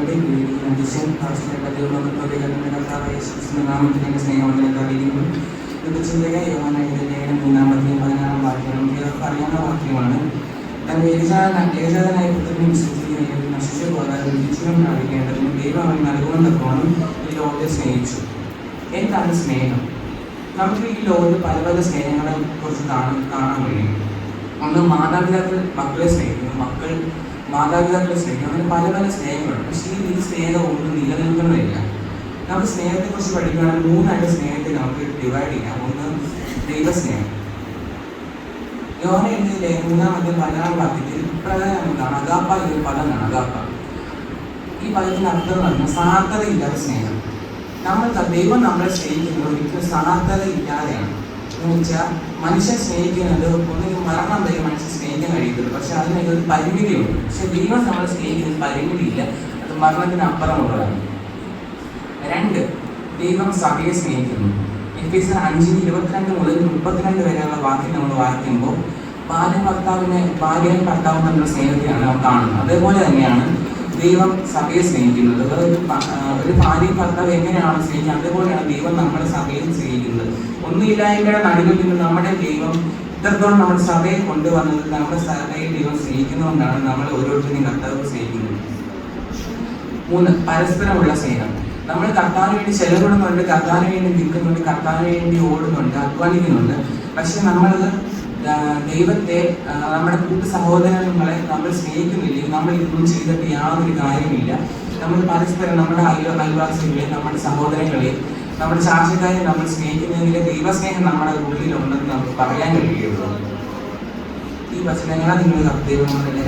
കീഴിൽ അധ്യക്ഷൻ യേശുക്രിസ്തുവിന്റെ നാമത്തിൽ എന്റെ സ്നേഹവന്ദനത്തെ അറിയിക്കുന്നു യോഹനായുടെ ലേഖനം മൂന്നാമത്തെയും പതിനാറാം വാക്യം. ഇതൊക്കെ അറിയാവുന്ന വാക്യമാണ്. താൻ ഏകജാതന ഏകജാതനായ പുത്രനെ വിശ്വസിക്കുകയും നശിച്ചു പോകാതെ ജീവൻ പ്രാപിക്കേണ്ടതിന് ദൈവം അവൻ നൽകുമെന്നപ്പോഴും ഈ ലോകത്തെ സ്നേഹിച്ചു. എന്താണ് സ്നേഹം? നമുക്ക് ഈ ലോകത്ത് പല പല സ്നേഹങ്ങളെ കുറിച്ച് കാണാൻ കാണാൻ കഴിയും. ഒന്ന് മാതാപിതാക്കൾ മക്കളെ സ്നേഹിക്കുന്നു. മക്കൾ മാതാപിതാക്കളെ സ്നേഹം. അങ്ങനെ പല പല സ്നേഹങ്ങളുണ്ട്. പക്ഷേ ഈ ഈ സ്നേഹം ഒന്നും നിലനിൽക്കുന്നില്ല നമുക്ക് സ്നേഹത്തെ കുറിച്ച് പഠിക്കുകയാണെങ്കിൽ മൂന്നായിട്ട് സ്നേഹത്തെ നമുക്ക് ഡിവൈഡ് ചെയ്യാം. ഒന്ന് ദൈവസ്നേഹം. യോഹന എഴുതിയിലെ മൂന്നാമത്തെ മലയാള വാക്യത്തിൽ പ്രധാനം എന്താണ്? അഗാപ്പ എന്നൊരു പദമാണ് അഗാപ്പ. ഈ പദത്തിന് അർത്ഥം എന്ന് പറഞ്ഞാൽ സാർത്ഥതയില്ലാത്ത സ്നേഹം. നമ്മൾ ദൈവം നമ്മളെ സ്നേഹിക്കുന്നത് ഒരിക്കലും സാർത്ഥതയില്ലാതെയാണ് എന്ന് വെച്ചാൽ മനുഷ്യൻ സ്നേഹിക്കുന്നത് ഒന്നുകിൽ മരണം വരെ മനുഷ്യൻ സ്നേഹിക്കാൻ കഴിയത്തുള്ളൂ പക്ഷെ അതിനൊക്കെ ഒരു പരിമിതിയുണ്ട്. പക്ഷെ ദൈവം നമ്മളെ സ്നേഹിക്കുന്ന പരിമിതിയില്ല. അത് മരണത്തിന് അപ്പുറമുള്ളതാണ്. രണ്ട് ദൈവം സഭയെ സ്നേഹിക്കുന്നു. എഫ് എസ് അഞ്ചിന് ഇരുപത്തിരണ്ട് മുതൽ മുപ്പത്തിരണ്ട് വരെയുള്ള വാക്യം നമ്മൾ വായിക്കുമ്പോൾ ഭാര്യ ഭർത്താവിനെ ഭാര്യയും ഭർത്താവും തമ്മിലുള്ള സ്നേഹത്തെയാണ് നാം കാണുന്നത്. അതേപോലെ തന്നെയാണ് ദൈവം സഭയെ സ്നേഹിക്കുന്നത്. ഒരു ഭാര്യയും ഭർത്താവ് എങ്ങനെയാണ് സ്നേഹിക്കുന്നത് അതേപോലെയാണ് ദൈവം നമ്മുടെ സഭയെ സ്നേഹിക്കുന്നത്. ഒന്നുമില്ലായ്മയുടെ നടുവിൽ നിന്ന് നമ്മുടെ ദൈവം ഇത്രത്തോളം നമ്മൾ സഭയെ കൊണ്ടുവന്നത് നമ്മുടെ സഭയെ ദൈവം സ്നേഹിക്കുന്നതുകൊണ്ടാണ് നമ്മൾ ഓരോരുത്തരും കർത്താവ് സ്നേഹിക്കുന്നത്. മൂന്ന് പരസ്പരമുള്ള സ്നേഹം. നമ്മൾ കർത്താവിന് വേണ്ടി ചെലവിടുന്നുണ്ട് കർത്താവിന് വേണ്ടി നിൽക്കുന്നുണ്ട് കർത്താവിന് വേണ്ടി ഓടുന്നുണ്ട് അധ്വാനിക്കുന്നുണ്ട്. പക്ഷെ നമ്മൾ ദൈവത്തെ നമ്മുടെ കൂട്ടു സഹോദരങ്ങളെ നമ്മൾ സ്നേഹിക്കുന്നില്ല നമ്മൾ ഇതൊന്നും ചെയ്തിട്ട് യാതൊരു കാര്യമില്ല നമ്മൾ പരസ്പരം നമ്മുടെ അയൽ അയൽവാസികളെ നമ്മുടെ സഹോദരങ്ങളെ നമ്മുടെ ചാർച്ചക്കാരെ നമ്മൾ സ്നേഹിക്കുന്നതിലെ ദൈവസ്നേഹം നമ്മുടെ ഉള്ളിലുണ്ടെന്ന് നമുക്ക് പറയാൻ കഴിയുള്ളൂ. ഈ വചനങ്ങളെ നിങ്ങൾ ദൈവങ്ങളുടെ